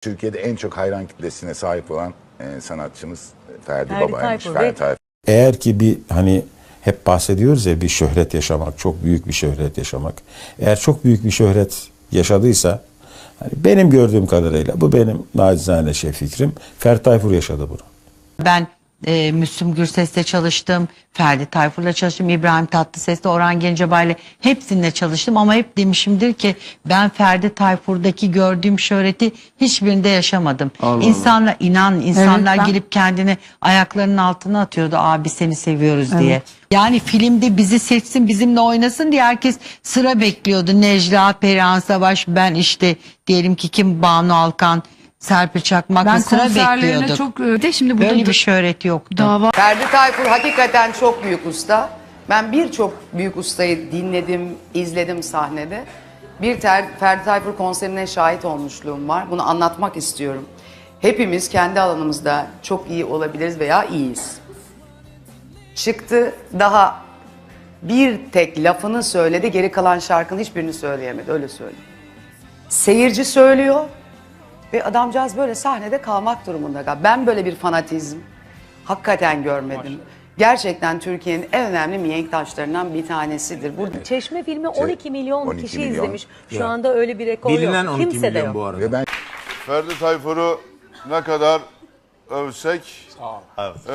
Türkiye'de en çok hayran kitlesine sahip olan e, sanatçımız Ferdi, Ferdi Baba'ymış. Tayfur Ferdi Tayfur. Eğer ki bir hani hep bahsediyoruz ya bir şöhret yaşamak, çok büyük bir şöhret yaşamak. Eğer çok büyük bir şöhret yaşadıysa hani benim gördüğüm kadarıyla bu benim nacizane şey fikrim. Ferdi Tayfur yaşadı bunu. Ben e, Müslüm Gürses'le çalıştım, Ferdi Tayfur'la çalıştım, İbrahim Tatlıses'le, Orhan Gencebay'la hepsininle çalıştım ama hep demişimdir ki ben Ferdi Tayfur'daki gördüğüm şöhreti hiçbirinde yaşamadım. İnsanlar inan insanlar Evet, ben- gelip kendini ayaklarının altına atıyordu abi seni seviyoruz diye. Yani filmde bizi seçsin bizimle oynasın diye herkes sıra bekliyordu. Necla, Perihan Savaş, ben işte diyelim ki kim Banu Alkan, Serpil Çakmak'la Ben sıra konserlerine bekliyorduk. çok e, de şimdi burada Böyle bir şöhret yoktu. dava Ferdi Tayfur hakikaten çok büyük usta. Ben birçok büyük ustayı dinledim, izledim sahnede. Bir ter, Ferdi Tayfur konserine şahit olmuşluğum var. Bunu anlatmak istiyorum. Hepimiz kendi alanımızda çok iyi olabiliriz veya iyiyiz. Çıktı daha bir tek lafını söyledi, geri kalan şarkının hiçbirini söyleyemedi, öyle söyleyeyim. Seyirci söylüyor ve adamcağız böyle sahnede kalmak durumunda. Ben böyle bir fanatizm hakikaten görmedim. Gerçekten Türkiye'nin en önemli mihenk taşlarından bir tanesidir. Burada Çeşme filmi 12 milyon 12 kişi milyon. izlemiş. Şu anda öyle bir rekor Bilinen yok. 12 Kimse de milyon yok. bu arada. Ve ben Ferdi Tayfur'u ne kadar övsek eee,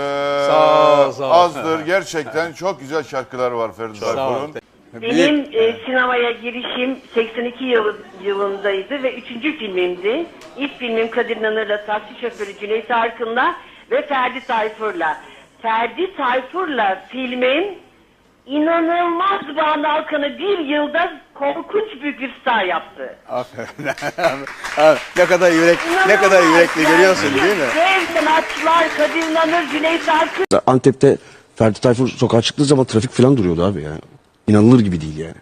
azdır. Gerçekten çok güzel şarkılar var Ferdi Tayfur'un. Benim e, sinemaya girişim 82 yılı, yılındaydı ve üçüncü filmimdi. İlk filmim Kadir İnanır'la taksi şoförü Cüneyt Arkın'la ve Ferdi Tayfur'la. Ferdi Tayfur'la filmin inanılmaz Banu Alkan'ı bir yılda korkunç büyük bir star yaptı. ne kadar yürek ne kadar yürekli görüyorsun değil mi? Dev sanatçılar Kadir İnanır, Cüneyt Arkın. Antep'te Ferdi Tayfur sokağa çıktığı zaman trafik falan duruyordu abi ya. İnanılır gibi değil yani.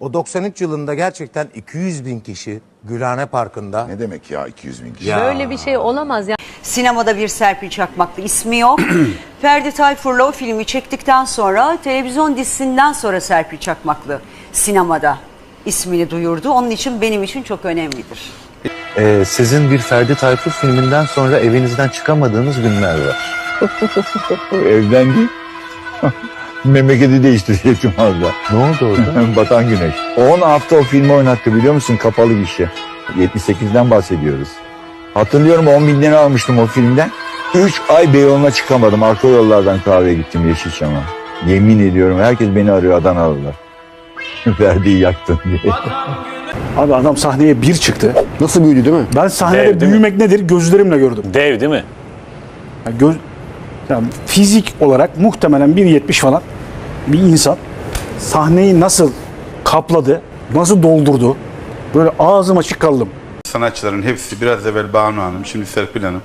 O 93 yılında gerçekten 200 bin kişi Gülhane Parkı'nda ne demek ya 200 bin kişi? Böyle bir şey olamaz ya. Sinemada bir Serpil Çakmaklı ismi yok. Ferdi Tayfur'la o filmi çektikten sonra televizyon dizisinden sonra Serpil Çakmaklı sinemada ismini duyurdu. Onun için benim için çok önemlidir. Ee, sizin bir Ferdi Tayfur filminden sonra evinizden çıkamadığınız günler var. Evden değil. Memleketi değiştirecektim az da. Ne oldu orada? Batan güneş. 10 hafta o filmi oynattı biliyor musun? Kapalı gişe. 78'den bahsediyoruz. Hatırlıyorum 10 bin lira almıştım o filmden. 3 ay Beyoğlu'na çıkamadım. Arka yollardan kahveye gittim Yeşilçam'a. Yemin ediyorum herkes beni arıyor Adanalılar. Ferdi'yi yaktın diye. Abi adam sahneye bir çıktı. Nasıl büyüdü değil mi? Ben sahnede büyümek nedir gözlerimle gördüm. Dev değil mi? Yani göz, yani fizik olarak muhtemelen 1.70 falan bir insan sahneyi nasıl kapladı, nasıl doldurdu. Böyle ağzım açık kaldım. Sanatçıların hepsi biraz evvel Banu Hanım, şimdi Serpil Hanım.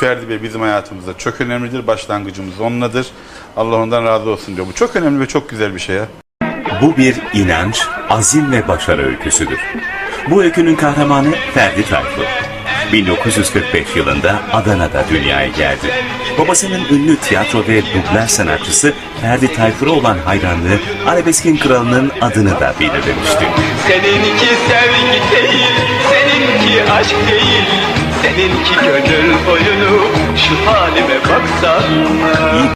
Ferdi Bey bizim hayatımızda çok önemlidir. Başlangıcımız onunladır. Allah ondan razı olsun diyor. Bu çok önemli ve çok güzel bir şey ya. Bu bir inanç, azim ve başarı öyküsüdür. Bu öykünün kahramanı Ferdi Tayfur. 1945 yılında Adana'da dünyaya geldi. Babasının ünlü tiyatro ve dublaj sanatçısı Ferdi Tayfur'a olan hayranlığı arabeskin kralının adını da belirlemişti. Seninki sevgi değil, seninki aşk değil. Seninki gönül oyunu, şu halime baksana.